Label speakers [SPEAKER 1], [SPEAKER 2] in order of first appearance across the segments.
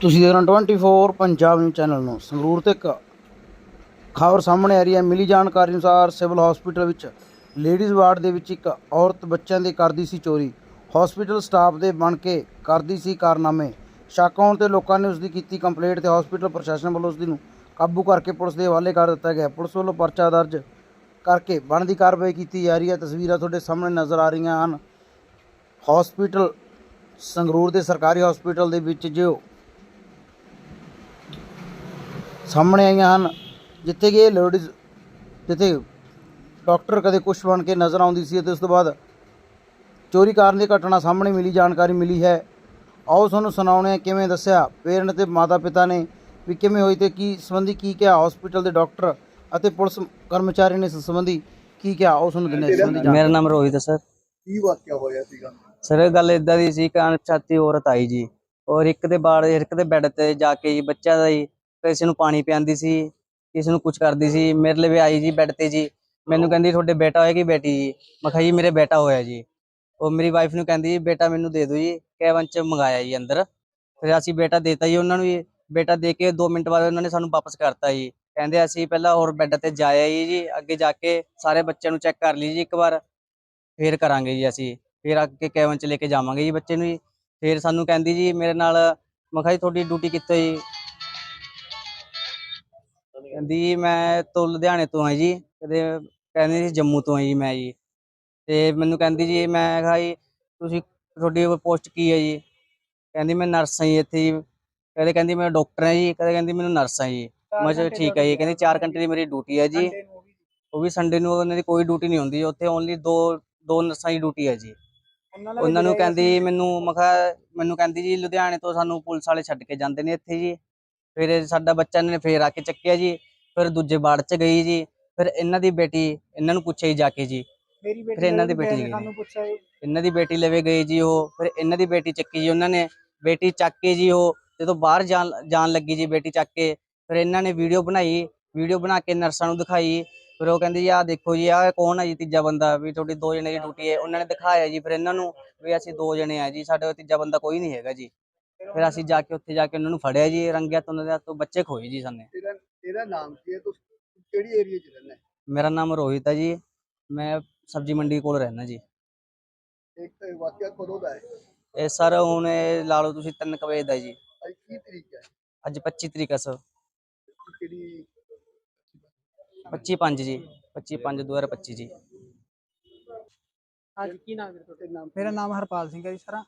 [SPEAKER 1] ਤੁਸੀਂ ਦੇਖ ਰਹੇ ਹੋ 24 ਪੰਜਾਬ ਨਿਊਜ਼ ਚੈਨਲ ਨੂੰ। ਸੰਗਰੂਰ ਤੇ ਇੱਕ ਖਬਰ ਸਾਹਮਣੇ ਆ ਰਹੀ ਹੈ। ਮਿਲੀ ਜਾਣਕਾਰੀ ਅਨੁਸਾਰ ਸਿਵਲ ਹਸਪੀਟਲ ਵਿੱਚ ਲੇਡੀਜ਼ ਵਾਰਡ ਦੇ ਵਿੱਚ ਇੱਕ ਔਰਤ ਬੱਚਿਆਂ ਦੀ ਕਰਦੀ ਸੀ ਚੋਰੀ। ਹਸਪੀਟਲ ਸਟਾਫ ਦੇ ਬਣ ਕੇ ਕਰਦੀ ਸੀ ਕਾਰਨਾਮੇ। ਸ਼ੱਕ ਆਉਣ ਤੇ ਲੋਕਾਂ ਨੇ ਉਸ ਦੀ ਕੀਤੀ ਕੰਪਲੇਂਟ ਤੇ ਹਸਪੀਟਲ ਪ੍ਰਸ਼ਾਸਨ ਵੱਲੋਂ ਉਸ ਦੀ ਨੂੰ ਕਾਬੂ ਕਰਕੇ ਪੁਲਿਸ ਦੇ ਹਵਾਲੇ ਕਰ ਦਿੱਤਾ ਗਿਆ। ਪੁਲਿਸ ਵੱਲੋਂ ਪਰਚਾ ਦਰਜ ਕਰਕੇ ਬਣਦੀ ਕਾਰਵਾਈ ਕੀਤੀ ਜਾ ਰਹੀ ਹੈ। ਤਸਵੀਰਾਂ ਤੁਹਾਡੇ ਸਾਹਮਣੇ ਨਜ਼ਰ ਆ ਰਹੀਆਂ ਹਨ। ਹਸਪੀਟਲ ਸੰਗਰੂਰ ਦੇ ਸਰਕਾਰੀ ਹਸਪੀਟਲ ਦੇ ਵਿੱਚ ਜੋ ਸਾਹਮਣੇ ਆਈਆਂ ਹਨ ਜਿੱਥੇ ਕਿ ਇਹ ਲੇਡੀਜ਼ ਜਿੱਥੇ ਡਾਕਟਰ ਕਦੇ ਕੁਛ ਬਣ ਕੇ ਨਜ਼ਰ ਆਉਂਦੀ ਸੀ ਤੇ ਉਸ ਤੋਂ ਬਾਅਦ ਚੋਰੀ ਕਰਨ ਦੀ ਘਟਨਾ ਸਾਹਮਣੇ ਮਿਲੀ ਜਾਣਕਾਰੀ ਮਿਲੀ ਹੈ। ਆਓ ਤੁਹਾਨੂੰ ਸੁਣਾਉਣੇ ਆ ਕਿਵੇਂ ਦੱਸਿਆ ਪੇਰੈਂਟ ਤੇ ਮਾਤਾ ਪਿਤਾ ਨੇ ਵੀ ਕਿਵੇਂ ਹੋਈ ਤੇ ਕੀ ਸੰਬੰਧੀ ਕੀ ਕਿਹਾ ਹਸਪੀਟਲ ਦੇ ਡਾਕਟਰ ਅਤੇ ਪੁਲਿਸ ਕਰਮਚਾਰੀ ਨੇ ਇਸ ਸੰਬੰਧੀ ਕੀ ਕਿਹਾ ਆਓ ਤੁਹਾਨੂੰ ਦਿੰਦੇ ਸੰਬੰਧੀ
[SPEAKER 2] ਮੇਰਾ ਨਾਮ ਰੋਹਿਤ ਹੈ ਸਰ।
[SPEAKER 3] ਕੀ ਵਾਕਿਆ ਹੋਇਆ ਸੀਗਾ?
[SPEAKER 2] ਸਰ ਇਹ ਗੱਲ ਇਦਾਂ ਦੀ ਸੀ ਕਿ ਅਣਪਛਾਤੀ ਔਰਤ ਆਈ ਜੀ ਔਰ ਇੱਕ ਦੇ ਬਾੜ ਇੱਕ ਦੇ ਬੈੱਡ ਤੇ ਜਾ ਕੇ ਜੀ ਬੱਚਾ ਦਾ ਜੀ ਕਿਸੇ ਨੂੰ ਪਾਣੀ ਪਿਆਉਂਦੀ ਸੀ, ਕਿਸੇ ਨੂੰ ਕੁਝ ਕਰਦੀ ਸੀ। ਮੇਰੇ ਲਈ ਵੀ ਆਈ ਜੀ ਬੈੱਡ ਤੇ ਜੀ। ਮੈਨੂੰ ਕਹਿੰਦੀ, ਤੁਹਾਡੇ ਬੇਟਾ ਹੋਇਆ ਕਿ ਬੇਟੀ? ਜੀ ਮੈਂ ਕਿਹਾ, ਜੀ, ਮੇਰੇ ਬੇਟਾ ਹੋਇਆ ਜੀ। ਉਹ ਮੇਰੀ ਵਾਈਫ ਨੂੰ ਕਹਿੰਦੀ ਜੀ ਬੇਟਾ ਮੈਨੂੰ ਦੇ ਦਿਓ ਜੀ। ਕੈਬਨ ਚ ਮੰਗਾਇਆ ਜੀ ਅੰਦਰ। ਫਿਰ ਅਸੀਂ ਬੇਟਾ ਦੇਤਾ ਜੀ ਉਹਨਾਂ ਨੂੰ ਜੀ। ਬੇਟਾ ਦੇ ਕੇ 2 ਮਿੰਟ ਬਾਅਦ ਉਹਨਾਂ ਨੇ ਸਾਨੂੰ ਵਾਪਸ ਕਰਤਾ ਜੀ। ਕਹਿੰਦੇ, ਅਸੀਂ ਪਹਿਲਾਂ ਹੋਰ ਬੈੱਡ ਤੇ ਜਾਇਆ ਜੀ ਜੀ। ਅੱਗੇ ਜਾ ਕੇ ਸਾਰੇ ਬੱਚਿਆਂ ਨੂੰ ਚੈੱਕ ਕਰ ਲਈ ਜੀ ਇੱਕ ਵਾਰ। ਫੇਰ ਕਰਾਂਗੇ ਜੀ ਅਸੀਂ। ਫਿਰ ਅੱਗੇ ਕੈਬਨ ਚ ਲੈ ਕੇ ਜਾਵਾਂਗੇ ਜੀ ਬੱਚੇ ਨੂੰ ਜੀ। ਫਿਰ ਸਾਨੂੰ ਕਹਿੰਦੀ ਜੀ ਮੇਰੇ ਨਾਲ, ਮੈਂ ਕਿਹਾ ਜੀ, ਤੁਹਾਡੀ ਡਿਊਟੀ ਕਿੱਥੇ ਜੀ? ਕਹਿੰਦੀ ਜੀ ਮੈਂ ਤੋਂ ਲੁਧਿਆਣੇ ਤੋਂ ਆ ਜੀ ਕਦੇ ਕਹਿੰਦੀ ਸੀ ਜੰਮੂ ਤੋਂ ਆ ਜੀ ਮੈਂ ਜੀ। ਤੇ ਮੈਨੂੰ ਕਹਿੰਦੀ ਜੀ ਮੈਂ ਕਿਹਾ ਜੀ ਤੁਸੀਂ ਤੁਹਾਡੀ ਪੋਸਟ ਕੀ ਹੈ ਜੀ? ਕਹਿੰਦੀ ਮੈਂ ਨਰਸ ਹਾਂ ਜੀ ਇੱਥੇ ਜੀ। ਕਦੇ ਕਹਿੰਦੀ ਮੈਂ ਡਾਕਟਰ ਹਾਂ ਜੀ ਕਦੇ ਕਹਿੰਦੀ ਮੈਨੂੰ ਨਰਸ ਹਾਂ ਜੀ। ਮੈਂ ਕਿਹਾ ਠੀਕ ਹੈ ਜੀ ਕਹਿੰਦੀ 4 ਘੰਟੇ ਦੀ ਮੇਰੀ ਡਿਊਟੀ ਹੈ ਜੀ। ਉਹ ਵੀ ਸੰਡੇ ਨੂੰ ਉਹਨਾਂ ਦੀ ਕੋਈ ਡਿਊਟੀ ਨਹੀਂ ਹੁੰਦੀ ਉੱਥੇ ਓਨਲੀ ਦੋ ਦੋ ਨਰਸਾਂ ਦੀ ਡਿਊਟੀ ਹੈ ਜੀ। ਉਹਨਾਂ ਨੂੰ ਕਹਿੰਦੀ ਮੈਨੂੰ ਮੈਂ ਕਿਹਾ ਮੈਨੂੰ ਕਹਿੰਦੀ ਜੀ ਲੁਧਿਆਣੇ ਤੋਂ ਸਾਨੂੰ ਪੁਲਿਸ ਵਾਲੇ ਛੱਡ ਕੇ ਜਾਂਦੇ ਨੇ ਇੱਥੇ ਜੀ। ਫਿਰ ਸਾਡਾ ਬੱਚਾ ਨੇ ਫੇਰ ਆ ਕੇ ਚੱਕਿਆ ਜੀ ਫਿਰ ਦੂਜੇ ਬਾੜ ਚ ਗਈ ਜੀ ਫਿਰ ਇਹਨਾਂ ਦੀ ਬੇਟੀ ਇਹਨਾਂ ਨੂੰ ਪੁੱਛਿਆ ਜੀ ਕੇ ਜੀ।
[SPEAKER 4] ਮੇਰੀ ਬੇਟੀ
[SPEAKER 2] ਫਿਰ ਇਹਨਾਂ ਦੀ ਬੇਟੀ
[SPEAKER 4] ਗਏ
[SPEAKER 2] ਗਈ। ਇਹਨਾਂ ਦੀ ਬੇਟੀ ਲਵੇ ਗਈ ਜੀ ਉਹ ਫਿਰ ਇਹਨਾਂ ਦੀ ਬੇਟੀ ਚੱਕੀ ਜੀ ਉਹਨਾਂ ਨੇ ਬੇਟੀ ਚੱਕ ਕੇ ਜੀ ਉਹ ਜਦੋਂ ਬਾਹਰ ਜਾਣ ਜਾਣ ਲੱਗੀ ਜੀ ਬੇਟੀ ਚੱਕ ਕੇ ਫਿਰ ਇਹਨਾਂ ਨੇ ਵੀਡੀਓ ਬਣਾਈ ਵੀਡੀਓ ਬਣਾ ਕੇ ਨਰਸਾਂ ਨੂੰ ਦਿਖਾਈ ਫਿਰ ਉਹ ਕਹਿੰਦੀ ਜੀ ਆਹ ਦੇਖੋ ਜੀ ਆਹ ਕੌਣ ਹੈ ਜੀ ਤੀਜਾ ਬੰਦਾ ਵੀ ਤੁਹਾਡੀ ਦੋ ਜਣੇ ਦੀ ਡਿਊਟੀ ਹੈ ਉਹਨਾਂ ਨੇ ਦਿਖਾਇਆ ਜੀ ਫਿਰ ਇਹਨਾਂ ਨੂੰ ਵੀ ਅਸੀਂ ਦੋ ਜਣੇ ਆ ਜੀ ਸਾਡੇ ਤੀਜਾ ਬੰਦਾ ਕੋਈ ਨਹੀਂ ਹੈਗਾ ਜੀ। ਫਿਰ ਅਸੀਂ ਜਾ ਕੇ ਉੱਥੇ ਜਾ ਕੇ ਉਹਨਾਂ ਨੂੰ ਫੜਿਆ ਜੀ ਰੰਗਿਆ ਤੋਂ ਉਹਨਾਂ ਦੇ ਹੱਥੋਂ ਬੱਚੇ ਖੋਏ ਜੀ ਸਾਨੇ।
[SPEAKER 3] ਤੇਰਾ ਤੇਰਾ ਨਾਮ ਕੀ ਹੈ? ਤੂੰ ਕਿਹੜੀ ਏਰੀਆ 'ਚ ਰਹਿੰਦਾ ਹੈ?
[SPEAKER 2] ਮੇਰਾ ਨਾਮ ਰੋਹਿਤ ਹੈ ਜੀ। ਮੈਂ ਸਬਜ਼ੀ ਮੰਡੀ ਕੋਲ ਰਹਿਣਾ ਜੀ।
[SPEAKER 3] ਇੱਕ ਤਾਂ ਇਹ ਵਾਕਿਆ ਕਦੋਂ ਦਾ ਹੈ?
[SPEAKER 2] ਇਹ ਸਰ ਹੁਣ ਇਹ ਲਾ ਲਓ ਤੁਸੀਂ 3 ਵਜੇ ਦਾ ਜੀ।
[SPEAKER 3] ਅੱਜ ਕੀ ਤਰੀਕ ਹੈ?
[SPEAKER 2] ਅੱਜ 25 ਤਰੀਕ ਹੈ ਸਰ।
[SPEAKER 3] ਕਿਹੜੀ?
[SPEAKER 2] 25 5 ਜੀ। 25 5 2025 ਜੀ।
[SPEAKER 4] ਅੱਜ ਕੀ ਨਾਮ ਹੈ ਤੁਹਾਡਾ?
[SPEAKER 3] ਤੇ ਨਾਮ
[SPEAKER 4] ਮੇਰਾ ਨਾਮ ਹਰਪਾਲ ਸਿੰਘ ਹੈ ਜੀ ਸਰ।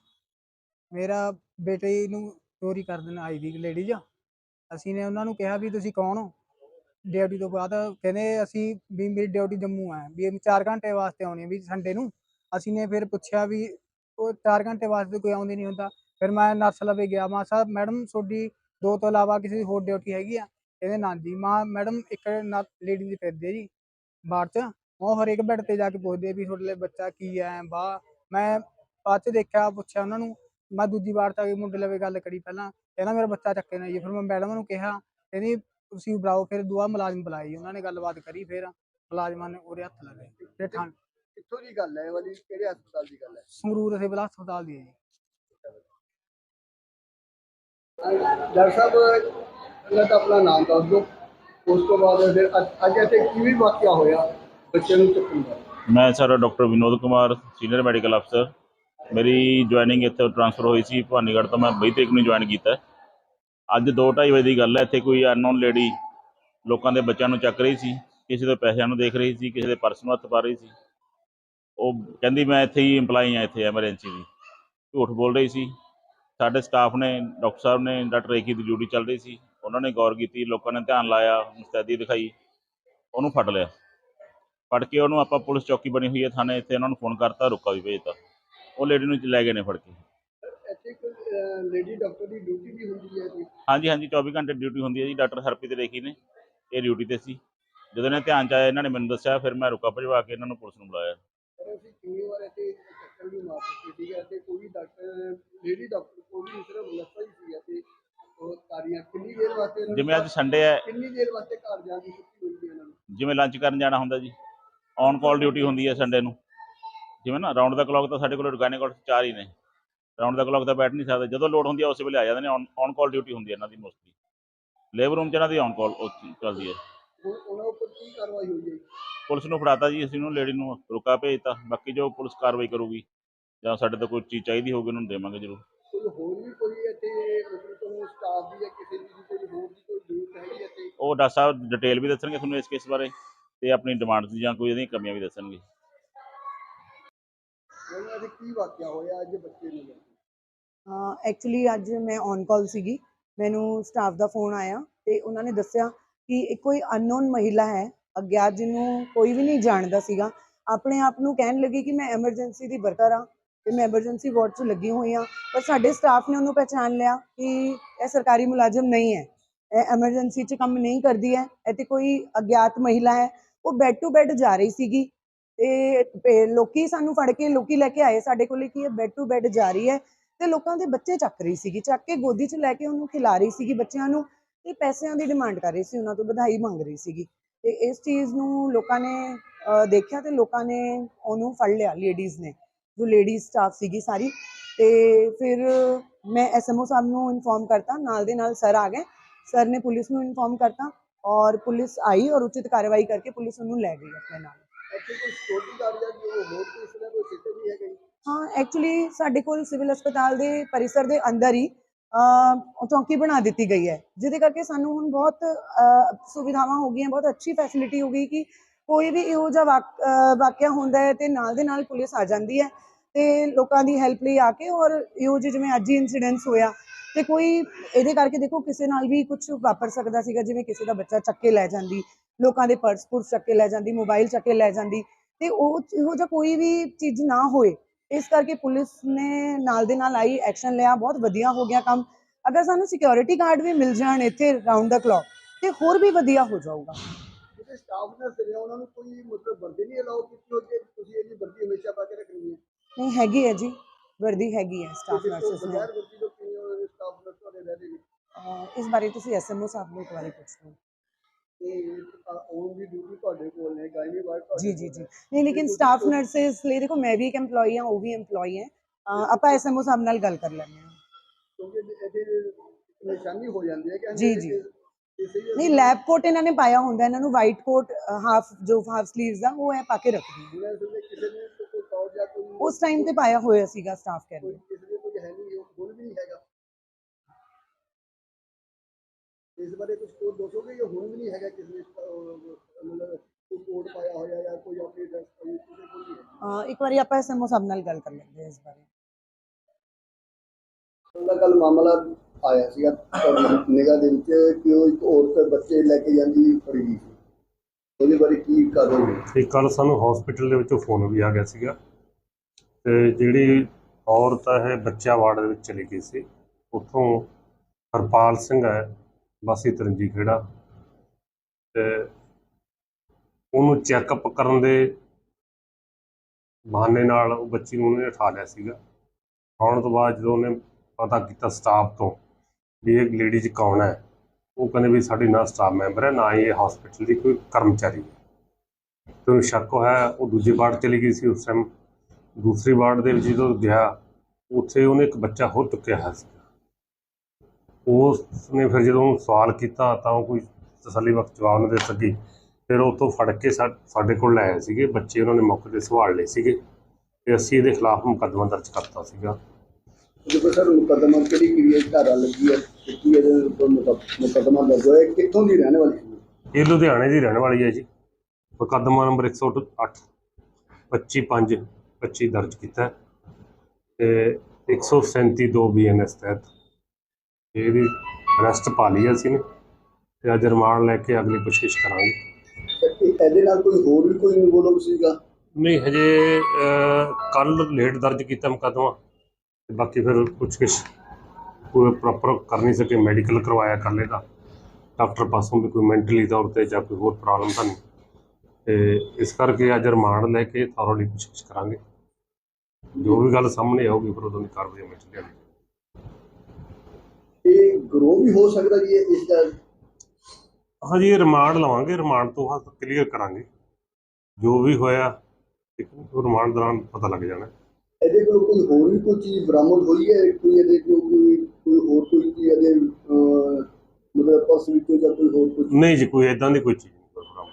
[SPEAKER 4] ਮੇਰਾ ਬੇਟੇ ਨੂੰ ਚੋਰੀ ਕਰ ਦੇਣ ਆਈ ਦੀ ਲੇਡੀਜ਼ ਅਸੀਂ ਨੇ ਉਹਨਾਂ ਨੂੰ ਕਿਹਾ ਵੀ ਤੁਸੀਂ ਕੌਣ ਹੋ? ਡਿਊਟੀ ਤੋਂ ਬਾਅਦ ਕਹਿੰਦੇ ਅਸੀਂ ਵੀ ਮੇਰੀ ਡਿਊਟੀ ਜੰਮੂ ਹੈ ਵੀ 4 ਘੰਟੇ ਵਾਸਤੇ ਆਉਣੀ ਵੀ ਸੰਡੇ ਨੂੰ। ਅਸੀਂ ਨੇ ਫਿਰ ਪੁੱਛਿਆ ਵੀ ਉਹ 4 ਘੰਟੇ ਵਾਸਤੇ ਕੋਈ ਆਉਂਦੀ ਨਹੀਂ ਹੁੰਦਾ। ਫਿਰ ਮੈਂ ਨਰਸ ਲਵੇ ਗਿਆ, ਮਾਂ ਸਾਹਿਬ ਮੈਡਮ, ਤੁਹਾਡੀ ਦੋ ਤੋਂ ਇਲਾਵਾ ਕਿਸੇ ਹੋਰ ਡਿਊਟੀ ਹੈਗੀ ਆ? ਕਹਿੰਦੇ, ਨਾ ਜੀ। ਮਾਂ ਮੈਡਮ, ਇੱਕ ਲੇਡੀ ਦੀ ਫਿਰਦੀ ਹੈ ਜੀ, ਬਾਹਰ ਚ। ਉਹ ਹਰੇਕ ਬੈੱਡ ਤੇ ਜਾ ਕੇ ਪੁੱਛਦੇ ਵੀ ਤੁਹਾਡੇ ਲਈ ਬੱਚਾ ਕੀ ਹੈ ਬਾ ਮੈਂ ਬਾਅਦ ਚ ਦੇਖਿਆ, ਪੁੱਛਿਆ ਉਹਨਾਂ ਨੂੰ ਮੈਂ ਦੂਜੀ ਵਾਰ ਤਾਂ ਮੁੰਡੇ ਲਵੇ ਗੱਲ ਕਰੀ ਪਹਿਲਾਂ ਕਹਿੰਦਾ ਮੇਰਾ ਬੱਚਾ ਚੱਕੇ ਨਾ ਜੀ ਫਿਰ ਮੈਂ ਮੈਡਮ ਨੂੰ ਕਿਹਾ ਕਹਿੰਦੀ ਤੁਸੀਂ ਬੁਲਾਓ ਫਿਰ ਦੁਆ ਮੁਲਾਜ਼ਮ ਬੁਲਾਈ ਉਹਨਾਂ ਨੇ ਗੱਲਬਾਤ ਕਰੀ ਫਿਰ ਮੁਲਾਜ਼ਮਾਂ ਨੇ ਉਹਦੇ ਹੱਥ ਲਗਾਏ ਫਿਰ ਥਾਂ
[SPEAKER 3] ਕਿੱਥੋਂ ਦੀ ਗੱਲ ਹੈ ਇਹ ਵਾਲੀ? ਕਿਹੜੇ ਹਸਪਤਾਲ ਦੀ ਗੱਲ ਹੈ?
[SPEAKER 4] ਸੰਗਰੂਰ ਸਿਵਲ ਹਸਪਤਾਲ ਦੀ ਹੈ ਜੀ।
[SPEAKER 3] ਡਾਕਟਰ ਸਾਹਿਬ ਪਹਿਲਾਂ ਤਾਂ ਆਪਣਾ ਨਾਮ ਦੱਸ ਦਿਓ। ਉਸ ਤੋਂ ਬਾਅਦ ਫਿਰ ਅੱਜ- ਅੱਜ ਇੱਥੇ ਕਿਵੇਂ ਵਾਕਿਆ ਹੋਇਆ? ਬੱਚੇ ਨੂੰ ਚੱਕਣ ਦਾ।
[SPEAKER 5] ਮੈਂ sir doctor Vinod Kumar senior medical ਅਫਸਰ। ਮੇਰੀ ਜੁਆਇਨਿੰਗ ਇੱਥੇ ਟ੍ਰਾਂਸਫਰ ਹੋਈ ਸੀ ਭਵਾਨੀਗੜ੍ਹ ਤੋਂ, ਮੈਂ 22 ਤਰੀਕ ਨੂੰ ਜੁਆਇਨ ਕੀਤਾ। ਹੈ। ਅੱਜ 2:30 ਵਜੇ ਦੀ ਗੱਲ ਹੈ, ਇੱਥੇ ਕੋਈ ਅਨਨੋਨ ਲੇਡੀ ਲੋਕਾਂ ਦੇ ਬੱਚਿਆਂ ਨੂੰ ਚੱਕ ਰਹੀ ਸੀ, ਕਿਸੇ ਦੇ ਪੈਸਿਆਂ ਨੂੰ ਦੇਖ ਰਹੀ ਸੀ, ਕਿਸੇ ਦੇ ਪਰਸ ਨੂੰ ਹੱਥ ਪਾ ਰਹੀ ਸੀ। ਉਹ ਕਹਿੰਦੀ, ਮੈਂ ਇੱਥੇ ਹੀ EMPLOYE ਹਾਂ, ਇੱਥੇ ਐਮਰਜੈਂਸੀ ਦੀ। ਝੂਠ ਬੋਲ ਰਹੀ ਸੀ। ਸਾਡੇ ਸਟਾਫ ਨੇ ਡਾਕਟਰ ਸਾਹਿਬ ਨੇ, ਡਾਕਟਰ ਏਕੀ ਦੀ ਡਿਊਟੀ ਚੱਲ ਰਹੀ ਸੀ। ਉਹਨਾਂ ਨੇ ਗੌਰ ਕੀਤੀ, ਲੋਕਾਂ ਨੇ ਧਿਆਨ ਲਾਇਆ, ਮੁਸਤੈਦੀ ਦਿਖਾਈ, ਉਹਨੂੰ ਫੜ ਲਿਆ। ਫੜ ਕੇ ਉਹਨੂੰ ਆਪਾਂ ਪੁਲਿਸ ਚੌਕੀ ਬਣੀ ਹੋਈ ਹੈ ਥਾਣੇ, ਇੱਥੇ ਉਹਨਾਂ ਨੂੰ ਫੋਨ ਕਰਤਾ, ਰੁਕਾ ਵੀ ਭੇਜਤਾ। ਉਹ ਲੇਡੀ ਨੂੰ ਲੈ ਗਏ ਨੇ ਫੜ ਕੇ।
[SPEAKER 3] ਇੱਥੇ ਲੇਡੀ ਡਾਕਟਰ ਦੀ ਡਿਊਟੀ ਵੀ ਹੁੰਦੀ ਹੈ ਜੀ।
[SPEAKER 5] ਹਾਂਜੀ ਹਾਂਜੀ 24 ਘੰਟੇ ਡਿਊਟੀ ਹੁੰਦੀ ਹੈ ਜੀ। ਡਾਕਟਰ ਹਰਪ੍ਰੀਤ ਰੇਖੀ ਨੇ ਇਹ ਡਿਊਟੀ ਤੇ ਸੀ। ਜਦੋਂ ਇਹਨਾਂ ਧਿਆਨ ਚ ਆਇਆ ਇਹਨਾਂ ਨੇ ਮੈਨੂੰ ਦੱਸਿਆ ਫਿਰ ਮੈਂ ਰੁਕਾ ਭਜਵਾ ਕੇ ਇਹਨਾਂ ਨੂੰ ਪੁਲਿਸ ਨੂੰ ਬੁਲਾਇਆ।
[SPEAKER 3] ਪਰ ਅਸੀਂ ਕਿੰਨੀ ਵਾਰ ਇੱਥੇ ਚੱਕਰ ਵੀ ਮਾਰ ਚੁੱਕੇ ਸੀਗੇ। ਅਤੇ ਕੋਈ ਡਾਕਟਰ ਲੇਡੀ ਡਾਕਟਰ ਕੋਈ ਵੀ ਸਿਰਫ ਲੱਸਾ ਹੀ ਸੀ ਅਤੇ ਉਹ ਸਾਰੀਆਂ ਕਿੰਨੀ ਦੇਰ ਵਾਸਤੇ
[SPEAKER 5] ਜਿਵੇਂ ਅੱਜ ਸੰਡੇ ਹੈ।
[SPEAKER 3] ਕਿੰਨੀ ਦੇਰ ਵਾਸਤੇ ਘਰ ਜਾਣ ਦੀ ਛੁੱਟੀ ਮਿਲਦੀ ਹੈ ਇਹਨਾਂ ਨੂੰ?
[SPEAKER 5] ਜਿਵੇਂ ਲੰਚ ਕਰਨ ਜਾਣਾ ਹੁੰਦਾ ਜੀ। ਔਨ ਕਾਲ ਡਿਊਟੀ ਹੁੰਦੀ ਹੈ ਸੰਡੇ ਨੂੰ। ਜਿਵੇਂ ਨਾ ਰਾਉਂਡ ਦਾ ਕਲੌਕ ਤਾਂ ਸਾਡੇ ਕੋਲ ਗਾਇਨੇਕੋਲ ਚਾਰ ਹੀ ਨੇ। ਰਾਉਂਡ ਦਾ ਕਲੌਕ ਤਾਂ ਬੈਠ ਨਹੀਂ ਸਕਦੇ। ਜਦੋਂ ਲੋਡ ਹੁੰਦੀ ਹੈ ਉਸੇ ਵੇਲੇ ਆ ਜਾਂਦੇ ਨੇ। ਔਨ ਕਾਲ ਡਿਊਟੀ ਹੁੰਦੀ ਹੈ ਇਹਨਾਂ ਦੀ ਮੋਸਟਲੀ ਲੇਬਰ ਰੂਮ 'ਚ ਇਹਨਾਂ ਦੀ ਔਨ ਕਾਲ ਚੱਲਦੀ ਹੈ
[SPEAKER 3] ਹੁਣ ਉਹਨਾਂ ਉੱਪਰ ਕੀ ਕਾਰਵਾਈ ਹੋਈ ਹੈ ਜੀ?
[SPEAKER 5] ਪੁਲਿਸ ਨੂੰ ਫੜਾਤਾ ਜੀ ਅਸੀਂ ਉਹਨੂੰ ਲੇਡੀ ਨੂੰ ਰੁਕਾ ਭੇਜਤਾ। ਬਾਕੀ ਜੋ ਪੁਲਿਸ ਕਾਰਵਾਈ ਕਰੂਗੀ ਜਾਂ ਸਾਡੇ ਤੋਂ ਕੋਈ ਚੀਜ਼ ਚਾਹੀਦੀ ਹੋਊਗੀ ਉਹਨੂੰ ਦੇਵਾਂਗੇ ਜ਼ਰੂਰ।
[SPEAKER 3] ਕੋਈ ਹੋਰ ਵੀ ਕੋਈ ਇੱਥੇ ਮਤਲਬ ਤੁਹਾਨੂੰ ਸਟਾਫ ਦੀ ਜਾਂ ਕਿਸੇ ਦੀ ਵੀ ਕੋਈ ਹੋਰ ਦੀ ਕੋਈ ਜ਼ਰੂਰਤ ਹੈਗੀ ਹੈ ਇੱਥੇ?
[SPEAKER 5] ਉਹ ਡਾਕਟਰ ਸਾਹਿਬ ਡਿਟੇਲ ਵੀ ਦੱਸਣਗੇ ਤੁਹਾਨੂੰ ਇਸ ਕੇਸ ਬਾਰੇ ਤੇ ਆਪਣੀ ਡਿਮਾਂਡਸ ਜਾਂ ਕੋਈ ਇਹਦੀਆਂ ਕਮੀਆਂ ਵੀ ਦੱਸਣਗੇ।
[SPEAKER 3] ਉਹਨਾਂ ਦੇ ਕੀ ਵਾਕਿਆ ਹੋਇਆ ਅੱਜ ਬੱਚੇ ਨੂੰ ਲੈ ਕੇ?
[SPEAKER 6] ਐਕਚੁਅਲੀ ਅੱਜ ਮੈਂ ਔਨ ਕਾਲ ਸੀਗੀ। ਮੈਨੂੰ ਸਟਾਫ ਦਾ ਫੋਨ ਆਇਆ ਤੇ ਉਹਨਾਂ ਨੇ ਦੱਸਿਆ ਕਿ ਕੋਈ ਅਨਨੋਨ ਮਹਿਲਾ ਹੈ ਅਗਿਆਤ ਜਿਹਨੂੰ ਕੋਈ ਵੀ ਨਹੀਂ ਜਾਣਦਾ ਸੀਗਾ। ਆਪਣੇ ਆਪ ਨੂੰ ਕਹਿਣ ਲੱਗੀ ਕਿ ਮੈਂ ਐਮਰਜੈਂਸੀ ਦੀ ਵਰਕਰ ਆ ਤੇ ਮੈਂ ਐਮਰਜੈਂਸੀ ਵਾਰਡ 'ਚ ਲੱਗੀ ਹੋਈ ਆ ਪਰ ਸਾਡੇ ਸਟਾਫ ਨੇ ਉਹਨੂੰ ਪਹਿਚਾਨ ਲਿਆ ਕਿ ਇਹ ਸਰਕਾਰੀ ਮੁਲਾਜ਼ਮ ਨਹੀਂ ਹੈ। ਇਹ ਐਮਰਜੈਂਸੀ 'ਚ ਕੰਮ ਨਹੀਂ ਕਰਦੀ ਹੈ, ਇਹ ਤੇ ਕੋਈ ਅਗਿਆਤ ਮਹਿਲਾ ਹੈ। ਉਹ ਬੈੱਡ ਟੂ ਬੈੱਡ ਜਾ ਰਹੀ ਸੀਗੀ। ਤੇ ਲੋਕੀ ਸਾਨੂੰ ਫੜ ਕੇ, ਲੋਕੀ ਲੈ ਕੇ ਆਏ ਸਾਡੇ ਕੋਲੇ ਕੀ ਹੈ ਬੈੱਡ ਟੂ ਬੈੱਡ ਜਾ ਰਹੀ ਹੈ ਤੇ ਲੋਕਾਂ ਦੇ ਬੱਚੇ ਚੱਕ ਰਹੀ ਸੀਗੀ, ਚੱਕ ਕੇ ਗੋਦੀ 'ਚ ਲੈ ਕੇ ਉਹਨੂੰ ਖਿਲਾ ਰਹੀ ਸੀਗੀ ਬੱਚਿਆਂ ਨੂੰ ਤੇ ਪੈਸਿਆਂ ਦੀ ਡਿਮਾਂਡ ਕਰ ਰਹੀ ਸੀ, ਉਹਨਾਂ ਤੋਂ ਵਧਾਈ ਮੰਗ ਰਹੀ ਸੀਗੀ ਤੇ ਇਸ ਚੀਜ਼ ਨੂੰ ਲੋਕਾਂ ਨੇ ਦੇਖਿਆ ਤੇ ਲੋਕਾਂ ਨੇ ਉਹਨੂੰ ਫੜ ਲਿਆ ਲੇਡੀਜ਼ ਨੇ, ਜੋ ਲੇਡੀਜ਼ ਸਟਾਫ ਸੀਗੀ ਸਾਰੀ ਤੇ ਫਿਰ ਮੈਂ ਐਸਐਮਓ ਸਾਹਿਬ ਨੂੰ ਇਨਫੋਰਮ ਕਰਤਾ, ਨਾਲ ਦੇ ਨਾਲ ਸਰ ਆ ਗਏ, ਸਰ ਨੇ ਪੁਲਿਸ ਨੂੰ ਇਨਫੋਰਮ ਕਰਤਾ ਔਰ ਪੁਲਿਸ ਆਈ ਔਰ ਉਚਿਤ ਕਾਰਵਾਈ ਕਰਕੇ ਪੁਲਿਸ ਉਹਨੂੰ ਲੈ ਗਈ ਆਪਣੇ ਨਾਲ।
[SPEAKER 3] ਇੱਥੇ ਕੋਈ ਸਿਕਿਉਰਿਟੀ ਗਾਰਡ ਜਾਂ ਕੋਈ ਹੋਰ ਕੋਈ ਇਸ ਤਰ੍ਹਾਂ ਕੋਈ ਸਿਸਟਮ ਵੀ ਹੈਗਾ
[SPEAKER 6] ਹਾਂ ਐਕਚੁਅਲੀ ਸਾਡੇ ਕੋਲ ਸਿਵਲ ਹਸਪਤਾਲ ਦੇ ਪਰਿਸਰ ਦੇ ਅੰਦਰ ਹੀ ਚੌਂਕੀ ਬਣਾ ਦਿੱਤੀ ਗਈ ਹੈ, ਜਿਹਦੇ ਕਰਕੇ ਸਾਨੂੰ ਹੁਣ ਬਹੁਤ ਸੁਵਿਧਾਵਾਂ ਹੋ ਗਈਆਂ, ਬਹੁਤ ਅੱਛੀ ਫੈਸਿਲਿਟੀ ਹੋ ਗਈ ਕਿ ਕੋਈ ਵੀ ਇਹੋ ਜਿਹਾ ਵਾਕਿਆ ਹੁੰਦਾ ਹੈ ਤੇ ਨਾਲ ਦੇ ਨਾਲ ਪੁਲਿਸ ਆ ਜਾਂਦੀ ਹੈ ਤੇ ਲੋਕਾਂ ਦੀ ਹੈਲਪ ਲਈ ਆ ਕੇ ਔਰ ਇਹੋ ਜਿਹੇ ਜਿਵੇਂ ਅੱਜ ਹੀ ਇਨਸੀਡੈਂਟਸ ਹੋਇਆ ਤੇ ਕੋਈ ਇਹਦੇ ਕਰਕੇ ਦੇਖੋ ਕਿਸੇ ਨਾਲ ਵੀ ਕੁਝ ਵਾਪਰ ਸਕਦਾ ਸੀਗਾ ਜਿਵੇਂ ਕਿਸੇ ਦਾ ਬੱਚਾ ਚੱਕ ਕੇ ਲੈ ਜਾਂਦੀ ਲੋਕਾਂ ਦੇ ਪਰਸ ਪੁਰਸ ਚੱਕ ਕੇ ਲੈ ਜਾਂਦੀ ਮੋਬਾਈਲ ਚੱਕ ਕੇ ਲੈ ਜਾਂਦੀ ਤੇ ਉਹ ਇਹੋ ਜਿਹਾ ਕੋਈ ਵੀ ਚੀਜ਼ ਨਾ ਹੋਏ ਇਸ ਕਰਕੇ ਪੁਲਿਸ ਨੇ ਨਾਲ ਦੇ ਨਾਲ ਆਈ ਐਕਸ਼ਨ ਲਿਆ ਬਹੁਤ ਵਧੀਆ ਹੋ ਗਿਆ ਕੰਮ। ਅਗਰ ਸਾਨੂੰ ਸਿਕਿਉਰਿਟੀ ਗਾਰਡ ਵੀ ਮਿਲ ਜਾਣ ਇੱਥੇ ਰਾਉਂਡ ਦਾ ਕਲੌਕ ਤੇ ਹੋਰ ਵੀ ਵਧੀਆ ਹੋ ਜਾਊਗਾ।
[SPEAKER 3] ਜਿਹੜੇ ਸਟਾਫ ਨੇ ਉਹਨਾਂ ਨੂੰ ਕੋਈ ਮਤਲਬ ਵਰਦੀ ਨਹੀਂ ਅਲਾਉ ਕੀਤੀ ਹੋ ਕਿ ਤੁਸੀਂ ਇਹਦੀ ਵਰਦੀ ਹਮੇਸ਼ਾ ਪਾ ਕੇ ਰੱਖਣੀ ਹੈ।
[SPEAKER 6] ਨਹੀਂ ਹੈਗੀ ਹੈ ਜੀ ਵਰਦੀ ਹੈਗੀ ਹੈ ਸਟਾਫ ਨਰਸਿਸ ਨੇ। ਇਸ ਬਾਰੇ ਤੁਸੀਂ ਐਸਐਮਓ ਸਾਹਿਬ ਨੂੰ ਇੱਕ ਵਾਰੀ ਪੁੱਛ ਲਓ। ਜੀ ਜੀ ਜੀ। ਨਹੀਂ ਲੇਕਿਨ ਸਟਾਫ ਨਰਸਿਸ ਲਈ ਦੇਖੋ ਮੈਂ ਵੀ ਇੱਕ EMPLOYE ਹਾਂ ਉਹ ਵੀ EMPLOYE ਹੈ। ਆਪਾਂ ਐਸਐਮਓ ਸਾਹਿਬ ਨਾਲ ਗੱਲ ਕਰ ਲੈਂਦੇ ਹਾਂ।
[SPEAKER 3] ਨਿਸ਼ਾਨੀ ਹੋ ਜਾਂਦੀ ਹੈ ਕਿ
[SPEAKER 6] ਜੀ, ਜੀ। ਨਹੀਂ ਲੈਬ ਕੋਟ ਇਹਨਾਂ ਨੇ ਪਾਇਆ ਹੁੰਦਾ ਇਹਨਾਂ ਨੂੰ ਵਾਈਟ ਕੋਟ ਹਾਫ ਜੋ ਹਾਫ ਸਲੀਵਸ ਦਾ ਉਹ ਹੈ ਪਾ ਕੇ ਰੱਖਦੀ ਉਸ ਟਾਈਮ ਤੇ ਪਾਇਆ ਹੋਇਆ ਸੀਗਾ ਸਟਾਫ ਕਹਿੰਦੇ।
[SPEAKER 3] ਇਸ ਬਾਰੇ ਕੁਝ ਕੋਡ ਦੱਸੋਗੇ ਕਿ ਹੁਣ ਵੀ ਨਹੀਂ ਹੈਗਾ ਕਿਸੇ ਨੇ ਮਤਲਬ ਕੋਈ ਕੋਡ ਪਾਇਆ ਹੋਇਆ ਜਾਂ ਕੋਈ ਆਪਣੀ ਡਰੈਸ ਪਾਈ ਕਿਸੇ ਕੋਲ ਨਹੀਂ ਹੈ?
[SPEAKER 6] ਇੱਕ ਵਾਰੀ ਆਪਾਂ ਐਸਐਮਓ ਸਾਹਿਬ ਨਾਲ ਗੱਲ ਕਰ ਲੈਂਦੇ ਹਾਂ ਇਸ ਬਾਰੇ।
[SPEAKER 3] ਉਹਦਾ ਕੱਲ ਮਾਮਲਾ ਆਇਆ ਸੀਗਾ ਨਿਗਾਹ ਦੇ ਵਿੱਚ ਕਿ ਉਹ ਇੱਕ ਔਰਤ ਬੱਚੇ ਲੈ ਕੇ ਜਾਂਦੀ ਫੜੀ ਗਈ ਸੀ। ਉਹਦੇ ਬਾਰੇ ਕੀ ਕਰੋਗੇ
[SPEAKER 7] ਤੇ ਕੱਲ ਸਾਨੂੰ ਹਸਪੀਟਲ ਦੇ ਵਿੱਚੋਂ ਫੋਨ ਵੀ ਆ ਗਿਆ ਸੀਗਾ। ਤੇ ਜਿਹੜੀ ਔਰਤ ਹੈ ਬੱਚਾ ਵਾਰਡ ਦੇ ਵਿੱਚ ਚਲੀ ਗਈ ਸੀ। ਉੱਥੋਂ ਹਰਪਾਲ ਸਿੰਘ ਹੈ ਵਾਸੀ ਤਰੰਜੀ ਖੇੜਾ ਤੇ ਉਹਨੂੰ ਚੈੱਕਅਪ ਕਰਨ ਦੇ ਬਹਾਨੇ ਨਾਲ ਉਹ ਬੱਚੀ ਨੂੰ ਉਹਨੇ ਉਠਾ ਲਿਆ ਸੀਗਾ। ਆਉਣ ਤੋਂ ਬਾਅਦ ਜਦੋਂ ਉਹਨੇ ਪਤਾ ਕੀਤਾ ਸਟਾਫ ਤੋਂ ਵੀ ਇਹ ਲੇਡੀਜ਼ ਕੌਣ ਹੈ, ਉਹ ਕਹਿੰਦੇ ਵੀ ਸਾਡੀ ਨਾ ਸਟਾਫ ਮੈਂਬਰ ਹੈ, ਨਾ ਹੀ ਇਹ ਹਸਪੀਟਲ ਦੀ ਕੋਈ ਕਰਮਚਾਰੀ ਹੈ। ਤੇ ਉਹਨੂੰ ਸ਼ੱਕ ਹੋਇਆ, ਉਹ ਦੂਜੇ ਵਾਰਡ ਚਲੀ ਗਈ ਸੀ ਉਸ ਟਾਈਮ ਦੂਸਰੀ ਵਾਰਡ ਦੇ ਵਿੱਚ ਜਦੋਂ ਗਿਆ, ਉੱਥੇ ਉਹਨੇ ਇੱਕ ਬੱਚਾ ਹੋਰ ਚੁੱਕਿਆ ਹੋਇਆ ਸੀ ਉਸ ਨੇ ਫਿਰ ਜਦੋਂ ਸਵਾਲ ਕੀਤਾ ਤਾਂ ਉਹ ਕੋਈ ਤਸੱਲੀ ਵਕਤ ਜਵਾਬ ਨਹੀਂ ਦੇ ਸਕੀ। ਫਿਰ ਉਹ ਤੋਂ ਫੜ ਕੇ ਸਾਡੇ ਕੋਲ ਲੈ ਆਏ ਸੀਗੇ। ਬੱਚੇ ਉਹਨਾਂ ਨੇ ਮੌਕੇ ਤੇ ਸੰਭਾਲ ਲਏ ਸੀਗੇ ਤੇ ਅਸੀਂ ਇਹਦੇ ਖਿਲਾਫ ਮੁਕੱਦਮਾ ਦਰਜ ਕਰਤਾ ਸੀਗਾ।
[SPEAKER 3] ਜਦੋਂ ਸਰ ਮੁਕੱਦਮਾ ਕਿਹੜੀ ਕਿਹੜੀ ਧਾਰਾ ਲੱਗੀ ਹੈ? ਤੇ ਕੀ ਇਹਦੇ ਉੱਪਰ ਮੁਕੱਦ- ਮੁਕੱਦਮਾ ਦਰਜ ਹੋਇਆ? ਕਿੱਥੋਂ ਦੀ ਰਹਿਣ ਵਾਲੀ ਸੀ
[SPEAKER 7] ਇਹ ਲੁਧਿਆਣੇ ਦੀ ਰਹਿਣ ਵਾਲੀ ਹੈ ਜੀ। ਮੁਕੱਦਮਾ ਨੰਬਰ 108 25 5 25 ਦਰਜ ਕੀਤਾ ਤੇ 137 2 ਬੀਐਨਐਸ ਤਹਿਤ ਇਹਦੀ ਅਰੈਸਟ ਪਾ ਲਈ ਅਸੀਂ ਨੇ ਤੇ ਅੱਜ ਰਿਮਾਂਡ ਲੈ ਕੇ ਅਗਲੀ ਪੁੱਛਗਿੱਛ ਕਰਾਂਗੇ।
[SPEAKER 3] ਇਹਦੇ ਨਾਲ ਕੋਈ ਹੋਰ ਵੀ ਕੋਈ ਇਨਵੋਲਵ ਸੀਗਾ?
[SPEAKER 7] ਨਹੀਂ ਹਜੇ ਕੱਲ ਲੇਟ ਦਰਜ ਕੀਤਾ ਮੁਕੱਦਮਾ ਤੇ ਬਾਕੀ ਫਿਰ ਪੁੱਛਗਿੱਛ ਪੂਰੇ ਪ੍ਰੋਪਰ ਕਰ ਨਹੀਂ ਸਕੇ ਮੈਡੀਕਲ ਕਰਵਾਇਆ ਕੱਲ੍ਹ ਇਹਦਾ। ਡਾਕਟਰ ਪਾਸੋਂ ਵੀ ਕੋਈ ਮੈਂਟਲੀ ਤੌਰ ਤੇ ਜਾਂ ਕੋਈ ਹੋਰ ਪ੍ਰੋਬਲਮ ਤਾਂ ਨਹੀਂ। ਤੇ ਇਸ ਕਰਕੇ ਅੱਜ ਰਿਮਾਂਡ ਲੈ ਕੇ ਥੋਰਲੀ ਪੁੱਛਗਿੱਛ ਕਰਾਂਗੇ। ਜੋ ਵੀ ਗੱਲ ਸਾਹਮਣੇ ਆਊਗੀ ਫਿਰ ਉਦੋਂ ਦੀ ਕਾਰਵਾਈ ਵਿੱਚ ਲਿਆਂਦੀ
[SPEAKER 3] ਇਹ ਗਰੋ ਵੀ ਹੋ ਸਕਦਾ ਜੀ ਇਹ- ਇਸ ਦਾ?
[SPEAKER 7] ਹਾਂਜੀ ਇਹ ਰਿਮਾਂਡ ਲਵਾਂਗੇ ਰਿਮਾਂਡ ਤੋਂ ਬਾਅਦ ਕਲੀਅਰ ਕਰਾਂਗੇ। ਜੋ ਵੀ ਹੋਇਆ ਇੱਕ ਰਿਮਾਂਡ ਦੌਰਾਨ ਪਤਾ ਲੱਗ ਜਾਣਾ।
[SPEAKER 3] ਇਹਦੇ ਕੋਲ ਕੋਈ ਹੋਰ ਵੀ ਕੋਈ ਚੀਜ਼ ਬਰਾਮਦ ਹੋਈ ਹੈ? ਕੋਈ ਇਹਦੇ ਕੋਲ ਕੋਈ ਕੋਈ ਹੋਰ ਕੋਈ ਚੀਜ਼ ਇਹਦੇ ਮਤਲਬ ਪਰਸ ਵਿੱਚੋਂ ਜਾਂ ਕੋਈ ਹੋਰ ਕੋਈ
[SPEAKER 7] ਨਹੀਂ ਜੀ ਕੋਈ ਇਦਾਂ ਦੀ ਕੋਈ ਚੀਜ਼ ਨਹੀਂ ਬਰਾਮਦ